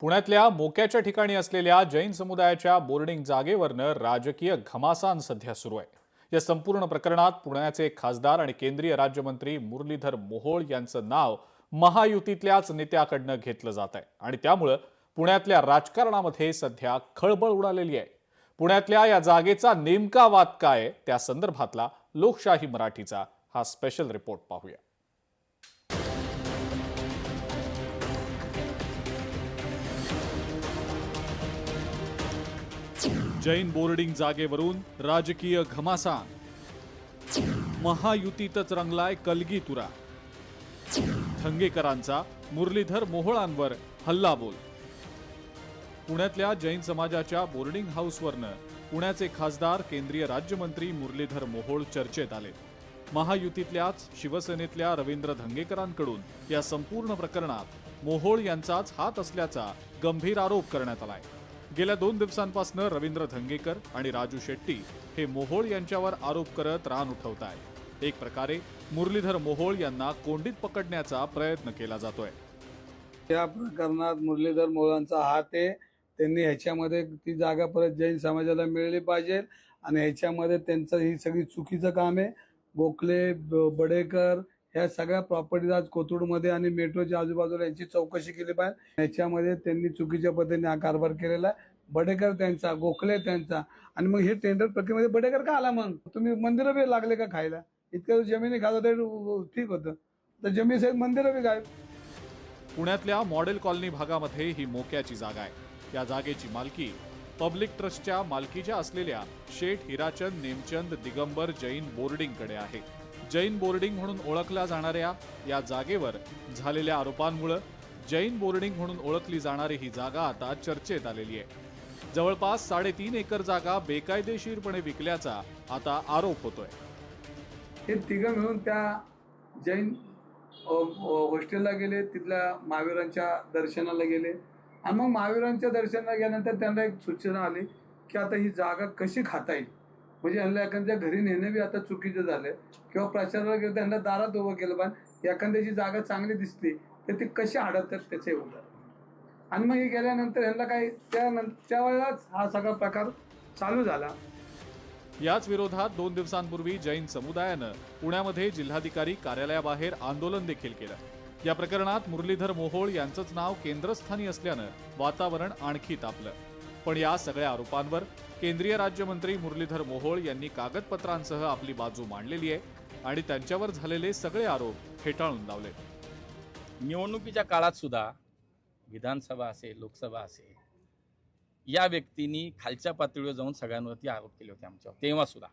पुण्यातल्या मोक्याच्या ठिकाणी असलेल्या जैन समुदायाच्या बोर्डिंग जागेवरनं राजकीय घमासान सध्या सुरू आहे. या संपूर्ण प्रकरणात पुण्याचे खासदार आणि केंद्रीय राज्यमंत्री मुरलीधर मोहोळ यांचं नाव महायुतीतल्याच नेत्याकडनं घेतलं जात आहे. आणि त्यामुळं पुण्यातल्या राजकारणामध्ये सध्या खळबळ उडालेली आहे. पुण्यातल्या या जागेचा नेमका वाद काय त्या संदर्भातला लोकशाही मराठीचा हा स्पेशल रिपोर्ट पाहूया. जैन बोर्डिंग जागेवरून राजकीय घमासान. महायुतीतच रंगलाय कलगी तुरा. धंगेकरांचा मुरलीधर मोहोळांवर हल्लाबोल. पुण्यातल्या जैन समाजाच्या बोर्डिंग हाऊसवरनं पुण्याचे खासदार केंद्रीय राज्यमंत्री मुरलीधर मोहोळ चर्चेत आले. महायुतीतल्याच शिवसेनेतल्या रवींद्र धंगेकरांकडून या संपूर्ण प्रकरणात मोहोळ यांचाच हात असल्याचा गंभीर आरोप करण्यात आलाय. गेल्या दोन दिवसांपासून रवींद्र धंगेकर आणि राजू शेट्टी हे मोहोळ यांच्यावर आरोप करत रान उठवत आहेत एक प्रकारे मुरलीधर मोहोळ यांना कोंडीत पकडण्याचा प्रयत्न केला जातोय. या प्रकरणात मुरलीधर मोहोळांचा हात आहे. त्यांनी ह्याच्यामध्ये ती जागा परत जैन समाजाला मिळाली पाहिजे आणि ह्याच्यामध्ये त्यांचं ही सगळी चुकीचं काम आहे. गोखले ब- बडेकर या सगळ्या प्रॉपर्टीज आज कोथरूडमध्ये आणि मेट्रोच्या आजूबाजूला यांची चौकशी केली पाहिजे. याच्यामध्ये त्यांनी चुकीच्या पद्धतीने हा कारभार केलेला आहे. बडेकर त्यांचा गोखले त्यांचा. आणि मग हे टेंडर प्रक्रियेमध्ये बडेकर का आला मग? तुम्ही मंदिरं बी लागले का खायला? इतक्या जमिनी खात होते ठीक होतं. तर जमीन साहेब मंदिरं बी गायब. पुण्यातल्या मॉडेल कॉलनी भागामध्ये ही मोक्याची जागा आहे. या जागेची मालकी पब्लिक ट्रस्टच्या मालकीच्या असलेल्या शेठ हिराचंद नेमचंद दिगंबर जैन बोर्डिंगकडे आहे. जैन बोर्डिंग म्हणून ओळखल्या जाणाऱ्या या जागेवर झालेल्या आरोपांमुळं जैन बोर्डिंग म्हणून ओळखली जाणारी ही जागा आता चर्चेत आलेली आहे. जवळपास साडेतीन एकर जागा बेकायदेशीरपणे विकल्याचा आता आरोप होतोय. हे तिघं मिळून त्या जैन हॉस्टेलला गेले तिथल्या महावीरांच्या दर्शनाला गेले. आणि मग महावीरांच्या दर्शनाला गेल्यानंतर त्यांना एक सूचना आली की आता ही जागा कशी खाता येईल? म्हणजे यांना एखाद्या घरी नेणं बी आता चुकीचं झालं किंवा प्रचाराला गेलं त्यांना दारात उभं केलं पण एखाद्याची जागा चांगली दिसते तर ती कशी अडवतात त्याचे उदाहरण? आणि मग हे गेल्यानंतर यांना काय त्यानंतर त्यावेळेलाच हा सगळा प्रकार चालू झाला. याच विरोधात दोन दिवसांपूर्वी जैन समुदायानं पुण्यामध्ये जिल्हाधिकारी कार्यालयाबाहेर आंदोलन देखील केलं. या प्रकरणात मुरलीधर मोहोळ यांचंच नाव केंद्रस्थानी असल्यानं वातावरण आणखी तापलं. पण या सगळ्या आरोपांवर केंद्रीय राज्यमंत्री मुरलीधर मोहोळ यांनी कागदपत्रांसह आपली बाजू मांडलेली आहे आणि त्यांच्यावर झालेले सगळे आरोप फेटाळून लावले. निवडणुकीच्या काळात सुद्धा विधानसभा असेल लोकसभा असेल या व्यक्तींनी खालच्या पातळीवर जाऊन सगळ्यांवरती आरोप केले होते आमच्यावर तेव्हा सुद्धा.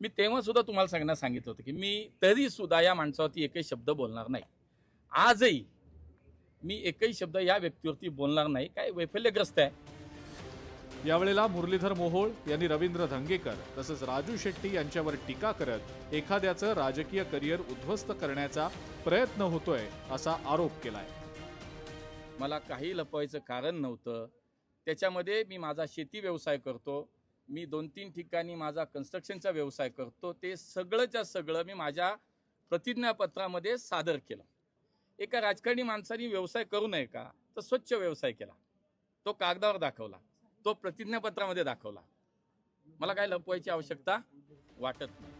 मी तेव्हा सुद्धा तुम्हाला सगळ्यांना सांगितलं होतं की मी तरी सुद्धा या माणसावरती एकही शब्द बोलणार नाही. आजही मी एकही शब्द या व्यक्तीवरती बोलणार नाही काय वैफल्यग्रस्त आहे? यावेळेला मुरलीधर मोहोळ यांनी रवींद्र धंगेकर तसंच राजू शेट्टी यांच्यावर टीका करत एखाद्याचं राजकीय करिअर उद्ध्वस्त करण्याचा प्रयत्न होतोय असा आरोप केलाय. मला काही लपवायचं कारण नव्हतं. त्याच्यामध्ये मी माझा शेती व्यवसाय करतो. मी दोन तीन ठिकाणी माझा कन्स्ट्रक्शनचा व्यवसाय करतो. ते सगळंच्या सगळं मी माझ्या प्रतिज्ञापत्रामध्ये सादर केलं. एका राजकारणी माणसाने व्यवसाय करू नये का? तर स्वच्छ व्यवसाय केला. तो कागदावर दाखवला. तो प्रतिज्ञापत्रामध्ये दाखवला. मला काय लपवायची आवश्यकता? वाटत नाही.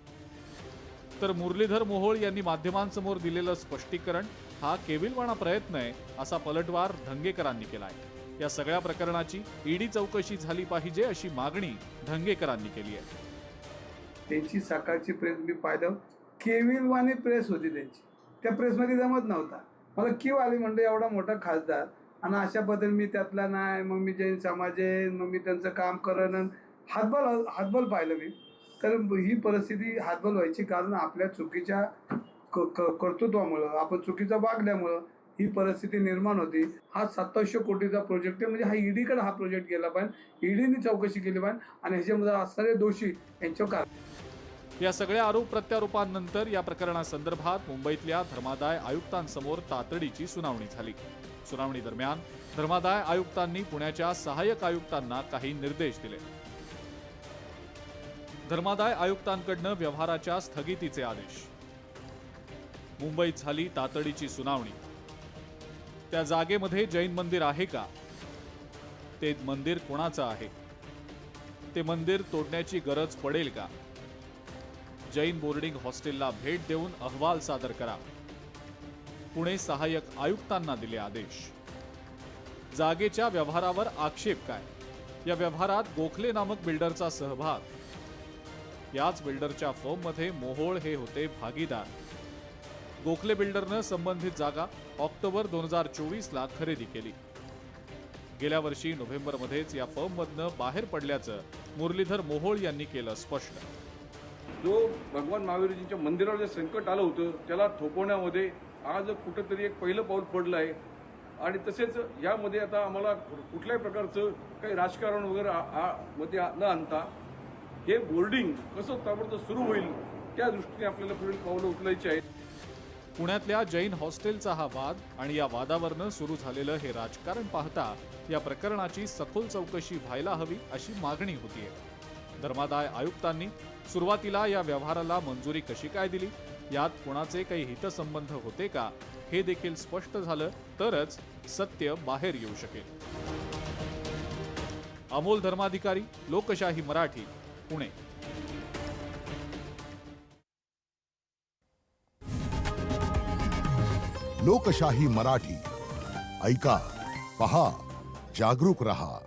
तर मुरलीधर मोहोळ यांनी माध्यमांसमोर दिलेलं स्पष्टीकरण हा केविलवाणा प्रयत्न आहे असा पलटवार धंगेकरांनी केलाय. या सगळ्या प्रकरणाची ईडी चौकशी झाली पाहिजे अशी मागणी धंगेकरांनी केली आहे. त्यांची सकाळची प्रेस मी पाहिलं. केविलवाणी प्रेस होती त्यांची. त्या प्रेसमध्ये जमत नव्हता. मला किव आली म्हणजे एवढा मोठा खासदार आणि अशा बद्दल मी त्यातला नाही. मग मी जैन समाज आहे मग मी त्यांचं काम करण हातबल हातबल पाहिलं मी. तर ही परिस्थिती हातबल व्हायची कारण आपल्या चुकीच्या क- क- कर्तृत्वामुळं आपण चुकीचं वागल्यामुळं ही परिस्थिती निर्माण होती. हा सत्तावीसशे कोटीचा प्रोजेक्ट आहे. म्हणजे हा ईडीकडे हा प्रोजेक्ट गेला पाहिजे. ईडीने चौकशी केली पाहिजे. आणि ह्याच्यामध्ये असणारे दोषी यांच्यावर कारवाई या सगळ्या आरोप प्रत्यारोपांनंतर या प्रकरणासंदर्भात मुंबईतल्या धर्मादाय आयुक्तांसमोर तातडीची सुनावणी झाली. सुनावणी दरम्यान धर्मादाय आयुक्तांनी पुण्याच्या सहाय्यक आयुक्तांना काही निर्देश दिले. धर्मादाय आयुक्तांकडनं व्यवहाराच्या स्थगितीचे आदेश. मुंबईत झाली तातडीची सुनावणी. त्या जागेमध्ये जैन मंदिर आहे का? ते मंदिर कोणाचं आहे? ते मंदिर तोडण्याची गरज पडेल का? जैन बोर्डिंग हॉस्टेलला भेट देऊन अहवाल सादर करा. पुणे सहाय्यक आयुक्तांना दिले आदेश. जागेच्या व्यवहारावर आक्षेप काय? या व्यवहारात गोखले नामक बिल्डरचा सहभाग. याच बिल्डरच्या फर्ममध्ये मोहोळ हे होते भागीदार. गोखले बिल्डरनं संबंधित जागा ऑक्टोबर दोन हजार चोवीसला खरेदी केली. गेल्या वर्षी नोव्हेंबरमध्येच या फर्ममधनं बाहेर पडल्याचं मुरलीधर मोहोळ यांनी केलं स्पष्ट. जो भगवान महावीरजींच्या मंदिरावर जे संकट आलं होतं त्याला थोपवण्यामध्ये आज कुठंतरी एक पहिलं पाऊल पडलं आहे. आणि तसेच यामध्ये आता आम्हाला कुठल्याही प्रकारचं काही राजकारण वगैरे आ- आ- मध्ये न आणता हे बोर्डिंग कसं ताबडतोब सुरू होईल त्या दृष्टीने आपल्याला पुढील पावलं उचलायची आहेत. पुण्यातल्या जैन हॉस्टेलचा हा वाद आणि या वादावरनं सुरू झालेलं हे राजकारण पाहता या प्रकरणाची सखोल चौकशी व्हायला हवी अशी मागणी होतीये. धर्मादाय आयुक्तांनी सुरुवातीला या व्यवहाराला मंजुरी कशी काय दिली? यात कोणाचे काही हितसंबंध होते का? हे देखील स्पष्ट झालं तरच सत्य बाहेर येऊ शकेल. अमोल धर्माधिकारी लोकशाही मराठी पुणे. लोकशाही मराठी. ऐका पहा जागरूक रहा.